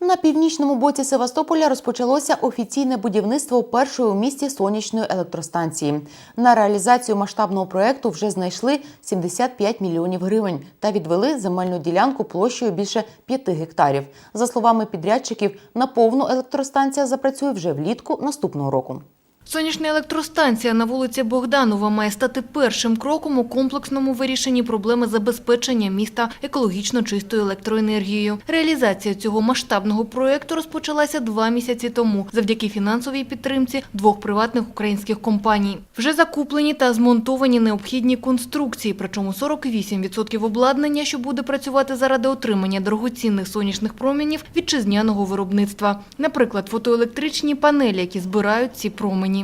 На північному боці Севастополя розпочалося офіційне будівництво першої у місті сонячної електростанції. На реалізацію масштабного проекту вже знайшли 75 мільйонів гривень та відвели земельну ділянку площею більше 5 гектарів. За словами підрядчиків, наповну електростанція запрацює вже влітку наступного року. Сонячна електростанція на вулиці Богданова має стати першим кроком у комплексному вирішенні проблеми забезпечення міста екологічно чистою електроенергією. Реалізація цього масштабного проєкту розпочалася два місяці тому завдяки фінансовій підтримці двох приватних українських компаній. Вже закуплені та змонтовані необхідні конструкції, причому 48% обладнання, що буде працювати заради отримання дорогоцінних сонячних промінів вітчизняного виробництва. Наприклад, фотоелектричні панелі, які збирають ці промені.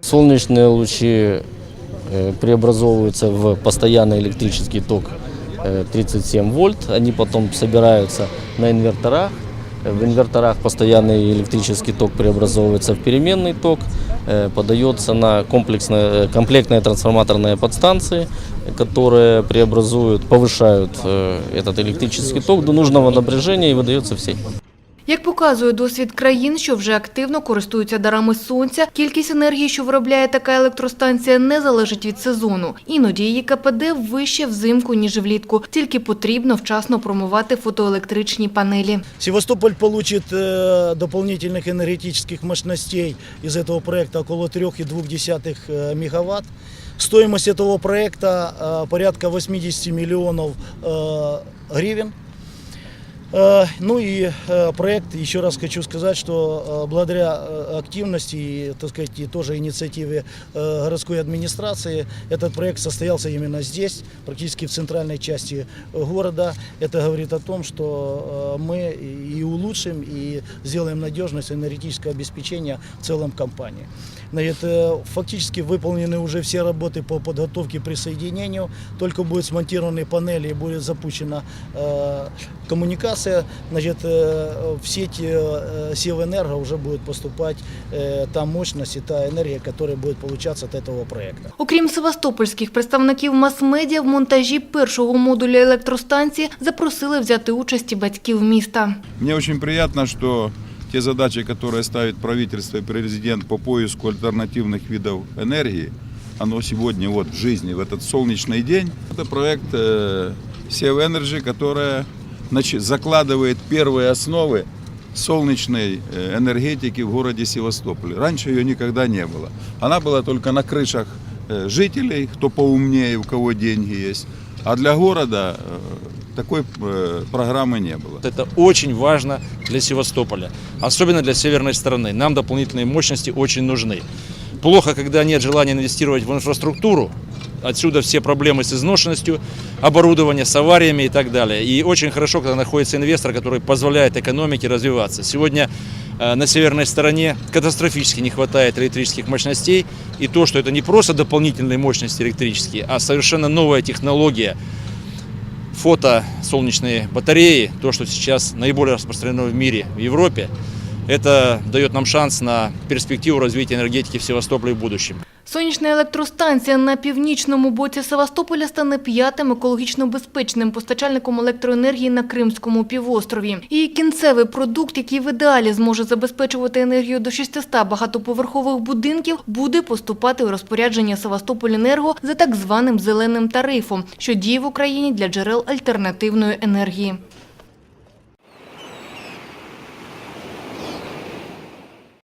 Солнечные лучи э, преобразовываются в постоянный электрический ток э, 37 вольт. Они потом собираются на инверторах. В инверторах постоянный электрический ток преобразовывается в переменный ток, э, подается на комплексные, э, комплектные трансформаторные подстанции, которые преобразуют, повышают э, этот электрический ток до нужного напряжения и выдается в сеть. Як показує досвід країн, що вже активно користуються дарами сонця, кількість енергії, що виробляє така електростанція, не залежить від сезону. Іноді її КПД вище взимку, ніж влітку. Тільки потрібно вчасно промивати фотоелектричні панелі. Севастополь получит э, дополнительных энергетических мощностей из этого проекта около 3,2 э, мегаватт. Стоимость этого проекта э, порядка 80 миллионов э, гривен. Э, Ну и э, проект, еще раз хочу сказать, что э, благодаря активности и, так сказать, и тоже инициативе городской администрации этот проект состоялся именно здесь, практически в центральной части города. Это говорит о том, что мы и улучшим, и сделаем надежность энергетического обеспечения в целом компании. Значит, э, фактически выполнены уже все работы по подготовке к присоединению. Только будут смонтированы панели и будет запущена э, коммуникация. Значит, э, в сеть э, Севэнерго уже будет поступать э, та мощность и та энергия, которая будет получаться от этого проекта. Окрім севастопольських представників мас-медіа, в монтажі першого модуля електростанції запросили взяти участь і батьків міста. Мне очень приятно, что те задачи, которые ставит правительство и президент по поиску альтернативных видов энергии, оно сегодня вот в жизни, в этот солнечный день. Это проект э, Сев Energy, которая значит, закладывает первые основы солнечной э, энергетики в городе Севастополе. Раньше ее никогда не было. Она была только на крышах э, жителей, кто поумнее, у кого деньги есть. А для города э, такой э, программы не было. Это очень важно для Севастополя, особенно для северной стороны. Нам дополнительные мощности очень нужны. Плохо, когда нет желания инвестировать в инфраструктуру. Отсюда все проблемы с изношенностью оборудования, с авариями и так далее. И очень хорошо, когда находится инвестор, который позволяет экономике развиваться. Сегодня э, на северной стороне катастрофически не хватает электрических мощностей. И то, что это не просто дополнительные мощности электрические, а совершенно новая технология фото-солнечные батареи, то, что сейчас наиболее распространено в мире, в Европе, это дает нам шанс на перспективу развития энергетики в Севастополе в будущем. Сонячна електростанція на північному боці Севастополя стане п'ятим екологічно безпечним постачальником електроенергії на Кримському півострові. Її кінцевий продукт, який в ідеалі зможе забезпечувати енергію до 600 багатоповерхових будинків, буде поступати у розпорядження Севастополенерго за так званим зеленим тарифом, що діє в Україні для джерел альтернативної енергії.